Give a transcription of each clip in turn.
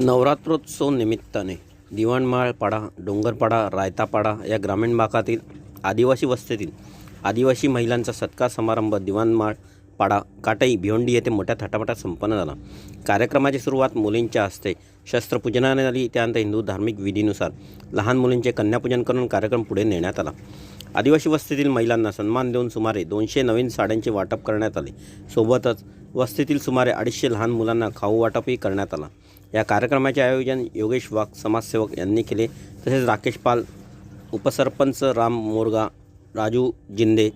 नवरात्रोत्सव निमित्ताने दिवाणमाळ पाडा डोंगरपाडा रायतापाडा या ग्रामीण भागातील आदिवासी वस्तीतील आदिवासी महिलांचा सत्कार समारंभ दिवाणमाळ पाडा काटाई भिवंडी येथे मोठ्या थाटामाटात संपन्न झाला. कार्यक्रमाची सुरुवात मुलींच्या हस्ते शस्त्रपूजनाने झाली. त्यानंतर हिंदू धार्मिक विधीनुसार लहान मुलींचे कन्यापूजन करून कार्यक्रम पुढे नेण्यात आला. आदिवासी वस्तीतील महिलांना सन्मान देऊन सुमारे दोनशे नवीन साड्यांचे वाटप करण्यात आले. सोबतच वस्तीतील सुमारे अडीचशे लहान मुलांना खाऊ वाटपही करण्यात आला. या कार्यक्रमाचे आयोजन योगेश वाघ समाजसेवक यांनी केले. तसेच राकेश पाल उपसरपंच राम मोरगा राजू जिंदे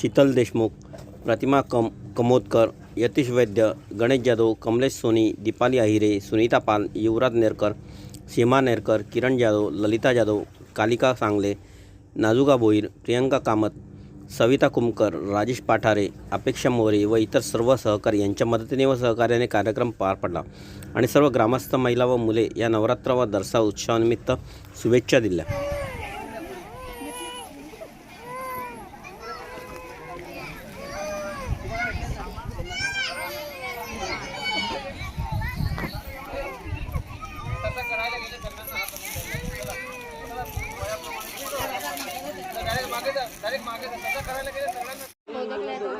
शीतल देशमुख प्रतिमा कम कमोदकर यतीश वैद्य गणेश जाधव कमलेश सोनी दीपाली अहिरे सुनीता पाल युवराज नेरकर सीमा नेरकर किरण जाधव ललिता जाधव कालिका सांगले नाजुका भोईर प्रियंका कामत सविता कुमकर राजेश पाठारे अपेक्षा मोरे व इतर सर्व सहकारी यांच्या मदतीने व सहकार्याने कार्यक्रम पार पडला आणि सर्व ग्रामस्थ महिला व मुले या नवरात्र व दर्सा उत्सवानिमित्त शुभेच्छा दिल्या.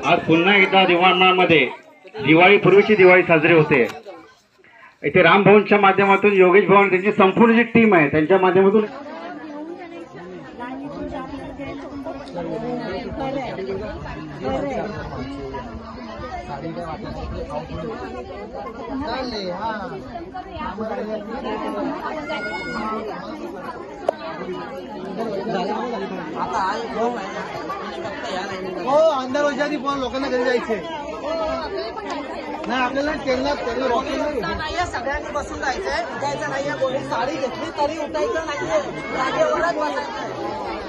आज पुन्हा एकदा दिवाणमाळमध्ये दिवाळी पूर्वीची दिवाळी साजरी होते. इथे रामभवनच्या माध्यमातून योगेश भवन त्यांची संपूर्ण जी टीम आहे त्यांच्या माध्यमातून हो अंधार वर्षाची आधी पण लोकांना घरी जायचे. नाही आपल्याला ट्रेनला ट्रेनला रॉकेल नाहीये सगळ्यांनी बसून जायचंय. उठायचं नाहीये कोणी साडी घेतली तरी उठायचं नाहीये. जागेवरच बसायचंय.